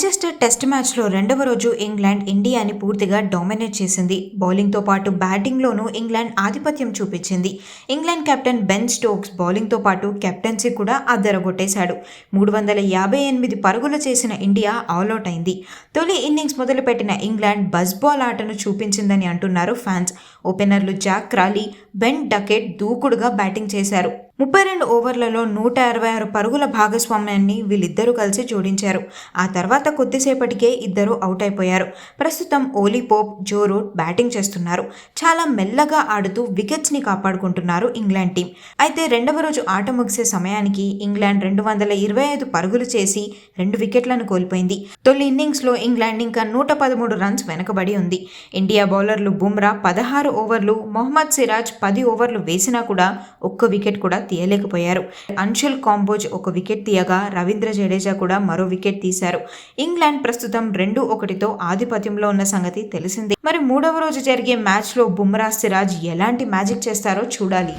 Test మ్యాచ్లో రెండవ రోజు ఇంగ్లాండ్ ఇండియాని పూర్తిగా డామినేట్ చేసింది. బౌలింగ్తో పాటు బ్యాటింగ్లోనూ ఇంగ్లాండ్ ఆధిపత్యం చూపించింది. ఇంగ్లాండ్ కెప్టెన్ బెన్ స్టోక్స్ బౌలింగ్తో పాటు కెప్టెన్సీ కూడా అద్దరగొట్టేశాడు. మూడు వందల యాభై ఎనిమిది పరుగులు చేసిన ఇండియా ఆల్అౌట్ అయింది. తొలి ఇన్నింగ్స్ మొదలుపెట్టిన ఇంగ్లాండ్ బజ్ బాల్ ఆటను చూపించిందని అంటున్నారు ఫ్యాన్స్. ఓపెనర్లు జాక్ క్రాలీ బెన్ డకెట్ దూకుడుగా బ్యాటింగ్ చేశారు. ముప్పై రెండు ఓవర్లలో నూట అరవై ఆరు పరుగుల భాగస్వామ్యాన్ని వీళ్ళిద్దరూ కలిసి జోడించారు. ఆ తర్వాత కొద్దిసేపటికే ఇద్దరు అవుట్ అయిపోయారు ప్రస్తుతం Ollie Pope Joe Root batting చేస్తున్నారు. చాలా మెల్లగా ఆడుతూ వికెట్స్ని కాపాడుకుంటున్నారు ఇంగ్లాండ్ టీం. అయితే రెండవ రోజు ఆట ముగిసే సమయానికి ఇంగ్లాండ్ రెండు వందల ఇరవై ఐదు పరుగులు చేసి రెండు వికెట్లను కోల్పోయింది. తొలి ఇన్నింగ్స్లో ఇంగ్లాండ్ ఇంకా నూట పదమూడు రన్స్ వెనకబడి ఉంది. ఇండియా బౌలర్లు బుమ్రా పదహారు ఓవర్లు మొహమ్మద్ సిరాజ్ పది ఓవర్లు వేసినా కూడా ఒక్క వికెట్ కూడా తీయలేకపోయారు. అంశుల్ కాంబోజ్ ఒక వికెట్ తీయగా రవీంద్ర జడేజా కూడా మరో వికెట్ తీశారు. ఇంగ్లాండ్ ప్రస్తుతం రెండు ఒకటితో ఆధిపత్యంలో ఉన్న సంగతి తెలిసిందే. మరి మూడవ రోజు జరిగే మ్యాచ్లో బుమ్రా సిరాజ్ ఎలాంటి మ్యాజిక్ చేస్తారో చూడాలి.